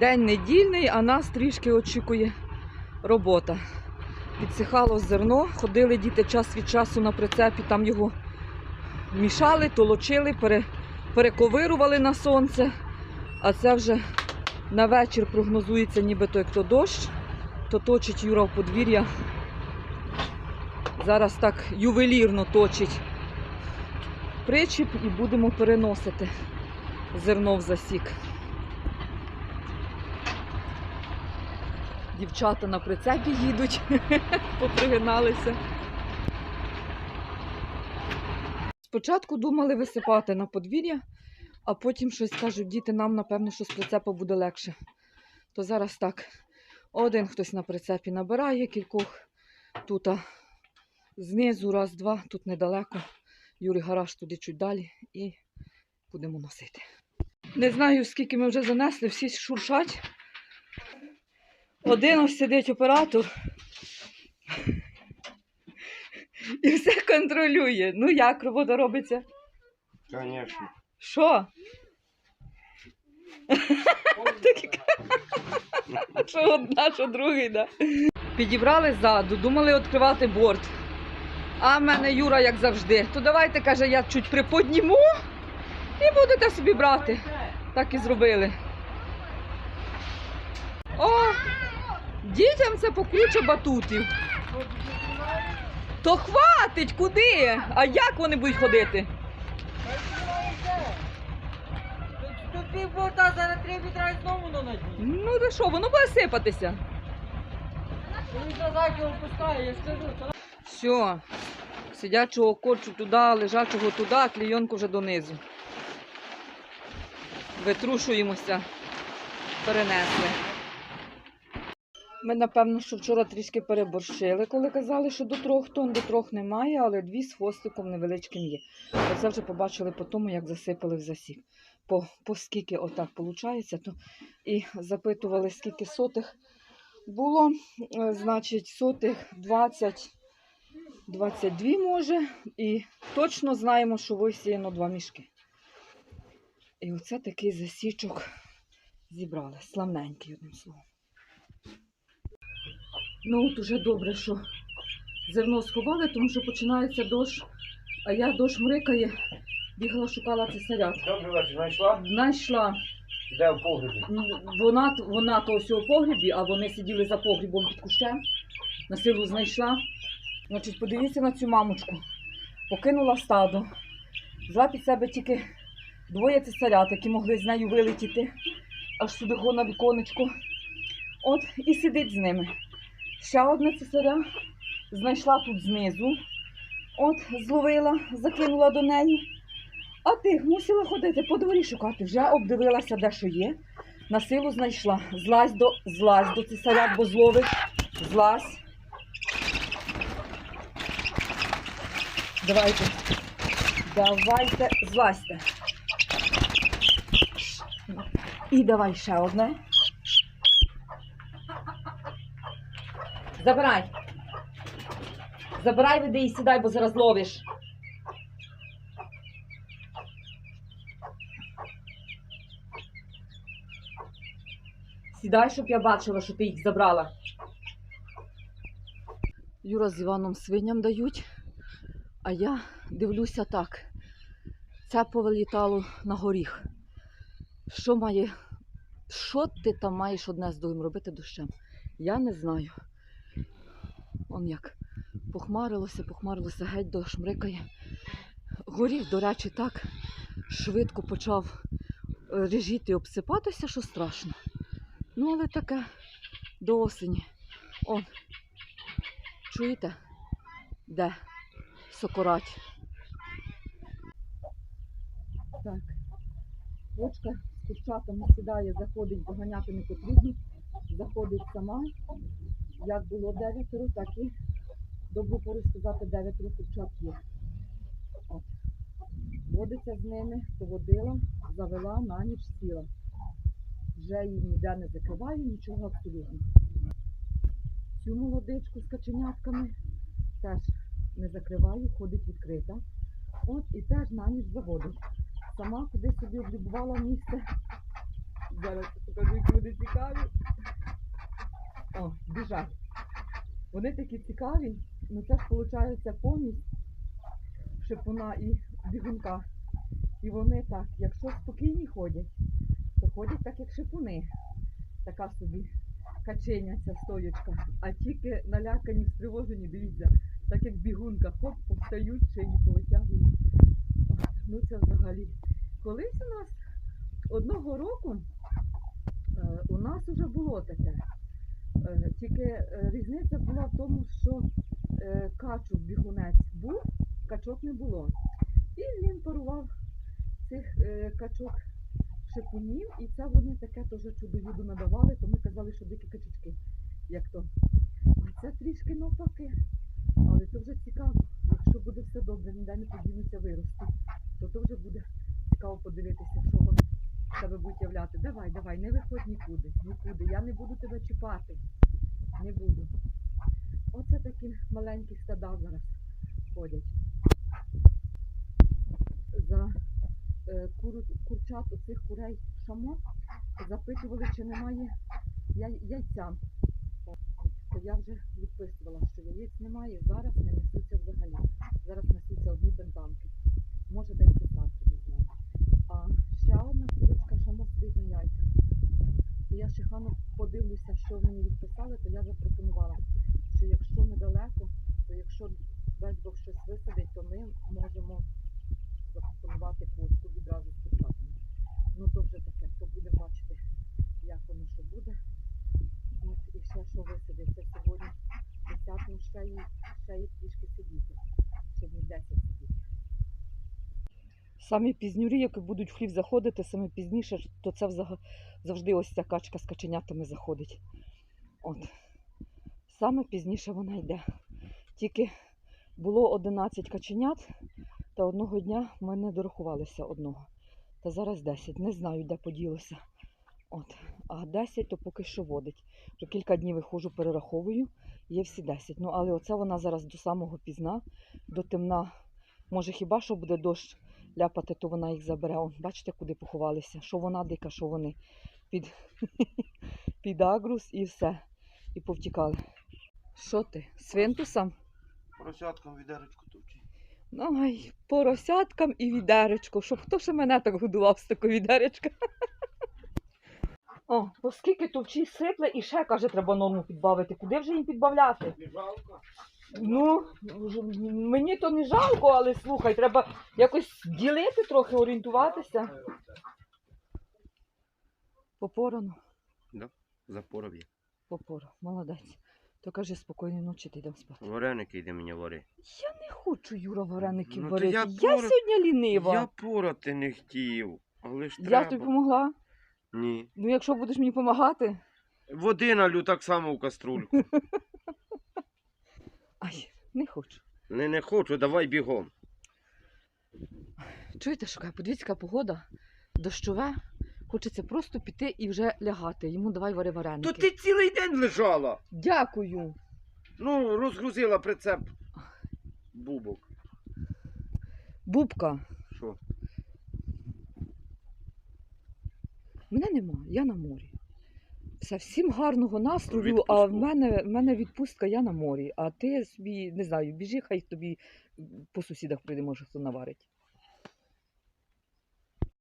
День недільний, а нас трішки очікує робота. Підсихало зерно, ходили діти час від часу на прицепі, там його мішали, толочили, пере, перековирували на сонце. А це вже на вечір прогнозується нібито як то дощ, то точить Юра в подвір'я. Зараз так ювелірно точить причіп і будемо переносити зерно в засік. Дівчата на прицепі їдуть, попригиналися. Спочатку думали висипати на подвір'я, а потім щось кажуть, діти, нам, напевно, що з прицепа буде легше. То зараз так. Один хтось на прицепі набирає кількох. Тут а, знизу, раз, два, тут недалеко. Юрій гараж туди чуть далі і будемо носити. Не знаю, скільки ми вже занесли, всі шуршать. Один ось сидить оператор. І все контролює. Ну як робота робиться? Конечно. Що? Що одна, що другий, да. Підібрали ззаду, думали відкривати борт. А в мене Юра, як завжди. То давайте, каже, я чуть приподніму і будете собі брати. Так і зробили. О! Дітям це покруче батутів. То хватить куди? А як вони будуть ходити? Тут півборта зараз три вітра і знову на ночі. Ну то що, воно буде сипатися. Він назад його пускає, я скажу. Все. Сидячого корчу туди, лежачого туди, а клійонку вже донизу. Витрушуємося, перенесли. Ми, напевно, що вчора трішки переборщили, коли казали, що до трьох тонн, до трьох немає, але дві з хвостиком невеличким є. Оце вже побачили по тому, як засипали в засік. По, по скільки отак виходить, то і запитували, скільки сотих було. Е, Значить, сотих 20 22 може, і точно знаємо, що висіяно два мішки. І оце такий засічок зібрали. Славненький, одним словом. Ну, от уже добре, що зерно сховали, тому що починається дощ, а я дощ мрикає, бігала, шукала цесарят. Добрий вечір, знайшла? Знайшла. Де в погребі? Вона, вона то ось у погрібі, а вони сиділи за погрібом під кущем. На силу знайшла. Значить, подивіться на цю мамочку. Покинула стадо. Взяла під себе тільки двоє цесарят, які могли з нею вилетіти аж сюди на віконечко. От і сидить з ними. Ще одна цесаря знайшла тут знизу. От, зловила, закинула до неї. А ти мусила ходити по дворі шукати. Вже обдивилася, де що є. На силу знайшла. Злазь до, злазь до цесарят, бо зловиш. Злазь. Давайте. Давайте, злазьте. І давай ще одне. Забирай. Забирай, веди і сідай, бо зараз ловиш. Сідай, щоб я бачила, що ти їх забрала. Юра з Іваном свиням дають, а я дивлюся так. Це повилітало на горіх. Що має, що ти там маєш одне з другим робити дощем? Я не знаю. Он як похмарилося, похмарилося, геть дощ мрикає. Горіх, до речі, так швидко почав е, режіти і обсипатися, що страшно. Ну, але таке до осені. Он. Чуєте? Де? Сокорать. Так. Бочка з курчатами сідає, заходить, доганяти не потрібно. Заходить сама. Як було дев'ятеро, так і добру пору сказати, дев'ятеро курчат є. От. Водиться з ними, поводила, завела, на ніч сіла. Вже її ніде не закриваю, нічого абсолютно. Цю молодичку з каченятками теж не закриваю, ходить відкрита. От і теж на ніч заводить. Сама куди собі облюбувала місце. Зараз покажу, як водиться цікаві. О, біжать. Вони такі цікаві, ну це ж виходить помість шипуна і бігунка. І вони так, якщо спокійні ходять, то ходять так, як шипуни. Така собі каченя ця стоючка. А тільки налякані, стривожені, дивіться, так як бігунка, хоп, повстають, шиї повитягують. Ну це взагалі. Колись у нас одного року е, у нас вже було таке. Е, тільки е, різниця була в тому, що е, качук бігунець був, качок не було. І він парував цих качок шипунів, і це вони таке теж чудо-юду надавали, то ми казали, що дикі качечки, як то. А це трішки навпаки. Але то вже цікаво. Якщо буде все добре, ніде не подінуться вирости, то то вже буде цікаво подивитися, що вони з себе будуть являти. Давай, давай, не виходь нікуди, нікуди. Я не буду тебе чіпати. Не буду. Оце такі маленькі стада зараз ходять. За е, куру, курчат оцих курей шамот запитували, чи немає яй, яйця. То я вже відписувала, що яєць немає, зараз не несуться взагалі. Зараз несуться одні бентамки. Може десь цесарки, не знаю. А ще одна курочка шамот стоїть на яйцях. То я ще хану подивлюся, що мені відписали, то я запропонувала, що якщо недалеко, то якщо дасть Бог щось висадить, то ми можемо запропонувати курку відразу з курчатами. Ну то вже таке, то будемо бачити, як воно що буде. От і ще що висадиться сьогодні. Десятому ще їй, ще трішки сидіти. Ще днів 10 сидіти. Самі пізнюрі, які будуть в хлів заходити, саме пізніше, то це завжди ось ця качка з каченятами заходить. От. Саме пізніше вона йде. Тільки було 11 каченят, та одного дня ми не дорахувалися одного. Та зараз 10. Не знаю, де поділося. От. А 10 то поки що водить. Вже кілька днів виходжу, перераховую, є всі 10. Ну, але оце вона зараз до самого пізна, до темна. Може, хіба що буде дощ ляпати, то вона їх забере. О, бачите, куди поховалися. Що вона дика, що вони під, під агрус і все. І повтікали. Що ти? Свинтусом? Поросятком відерочку товчи. Ай, поросяткам і відеречко, щоб хто ще мене так годував з такого відеречка. О, оскільки товчі сипле і ще, каже, треба норму підбавити. Куди вже їм підбавляти? Жалко? Ну, мені то не жалко, але слухай, треба якось ділити трохи, орієнтуватися. Попорано. Запоров є. Попоро, молодець. То кажи спокійної ночі, ти йдемо спати. Вареники йде мені вари. Я не хочу, Юра, вареників Ну, то варити. я Я, пора- сьогодні лінива. Я порати не хотів. Але ж Я треба. ж тобі допомогла. Ні. Ну, якщо будеш мені допомагати. Води налю так само в каструльку. Ай, не хочу. Не, не хочу, давай бігом. Чуєте, що подивіться, яка погода дощове. Хочеться просто піти і вже лягати. Йому давай вари вареники. То ти цілий день лежала. Дякую. Ну, розгрузила прицеп. Бубок. Бубка, Що? мене нема, я на морі. Всім гарного настрою, Відпустку. а в мене, в мене відпустка, я на морі. А ти собі, не знаю, біжи, хай тобі по сусідах прийде, може хто наварить.